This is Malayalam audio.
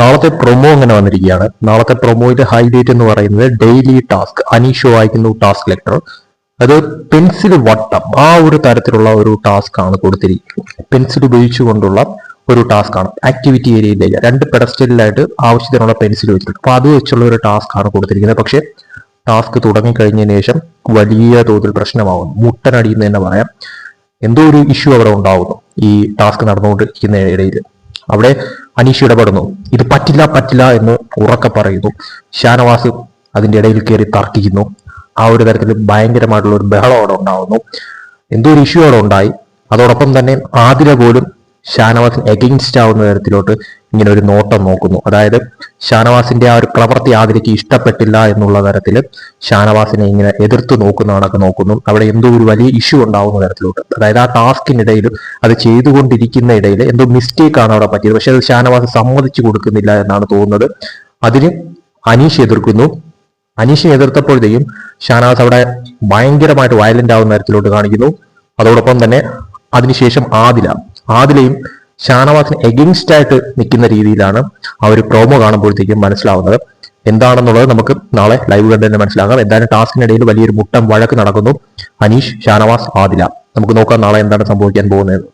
നാളത്തെ പ്രൊമോ അങ്ങനെ വന്നിരിക്കുകയാണ്. നാളത്തെ പ്രൊമോയിലെ ഹൈലൈറ്റ് എന്ന് പറയുന്നത് ഡെയിലി ടാസ്ക് അനീഷ് വായിക്കുന്നു ടാസ്ക് ലെറ്റർ അത് പെൻസിൽ വട്ടം. ആ ഒരു തരത്തിലുള്ള ഒരു ടാസ്ക് ആണ് കൊടുത്തിരിക്കുന്നത്. പെൻസിൽ ഉപയോഗിച്ചുകൊണ്ടുള്ള ഒരു ടാസ്ക് ആണ്. ആക്ടിവിറ്റി ഏരിയയിലേക്ക് രണ്ട് പെഡസ്റ്റലിലായിട്ട് ആവശ്യത്തിനുള്ള പെൻസിൽ വെച്ചിട്ടുണ്ട്. അപ്പൊ അത് വെച്ചുള്ള ഒരു ടാസ്ക് ആണ് കൊടുത്തിരിക്കുന്നത്. പക്ഷേ ടാസ്ക് തുടങ്ങിക്കഴിഞ്ഞതിന് ശേഷം വലിയ തോതിൽ പ്രശ്നമാവുന്നു. മുട്ടനടിയെന്ന് തന്നെ പറയാം. എന്തോ ഒരു ഇഷ്യൂ അവിടെ ഉണ്ടാവുന്നു. ഈ ടാസ്ക് നടന്നുകൊണ്ടിരിക്കുന്ന ഇടയിൽ അവിടെ അനീഷ് ഇടപെടുന്നു. ഇത് പറ്റില്ല പറ്റില്ല എന്ന് ഉറക്കെ പറയുന്നു. ഷാനവാസ് അതിന്റെ ഇടയിൽ കയറി തർക്കിക്കുന്നു. ആ ഒരു തരത്തിൽ ഭയങ്കരമായിട്ടുള്ള ഒരു ബഹളം അവിടെ ഉണ്ടാവുന്നു. എന്തോ ഒരു ഇഷ്യൂ അവിടെ ഉണ്ടായി. അതോടൊപ്പം തന്നെ ആതിര പോലും ഷാനവാസിന് എഗെയിൻസ്റ്റ് ആവുന്ന തരത്തിലോട്ട് ഇങ്ങനെ ഒരു നോട്ടം നോക്കുന്നു. അതായത് ഷാനവാസിന്റെ ആ ഒരു പ്രവൃത്തി ആതിരയ്ക്ക് ഇഷ്ടപ്പെട്ടില്ല എന്നുള്ള തരത്തിൽ ഷാനവാസിനെ ഇങ്ങനെ എതിർത്ത് നോക്കുന്നതാണൊക്കെ നോക്കുന്നു. അവിടെ എന്തോ ഒരു വലിയ ഇഷ്യൂ ഉണ്ടാവുന്ന തരത്തിലോട്ട്. അതായത് ആ ടാസ്കിനിടയിൽ അത് ചെയ്തുകൊണ്ടിരിക്കുന്ന ഇടയിൽ എന്തോ മിസ്റ്റേക്ക് ആണ് അവിടെ പറ്റിയത്. പക്ഷെ അത് ഷാനവാസ് സമ്മതിച്ചു കൊടുക്കുന്നില്ല എന്നാണ് തോന്നുന്നത്. അതിന് അനീഷ് എതിർക്കുന്നു. അനീഷ് എതിർത്തപ്പോഴത്തേക്കും ഷാനവാസ് അവിടെ ഭയങ്കരമായിട്ട് വയലന്റ് ആവുന്ന തരത്തിലോട്ട് കാണിക്കുന്നു. അതോടൊപ്പം തന്നെ അതിനുശേഷം ആദില ആദിലയും ഷാനവാസിന് എഗെയിൻസ്റ്റ് ആയിട്ട് നിൽക്കുന്ന രീതിയിലാണ് ആ ഒരു പ്രോമോ കാണുമ്പോഴത്തേക്കും മനസ്സിലാവുന്നത്. എന്താണെന്നുള്ളത് നമുക്ക് നാളെ ലൈവ് കണ്ട് തന്നെ മനസ്സിലാകാം എന്തായാലും ടാസ്കിനിടയിൽ വലിയൊരു മുട്ടം വഴക്ക് നടക്കുന്നു. അനീഷ് ഷാനവാസ് ആദില. നമുക്ക് നോക്കാം നാളെ എന്താണ് സംഭവിക്കാൻ പോകുന്നത്.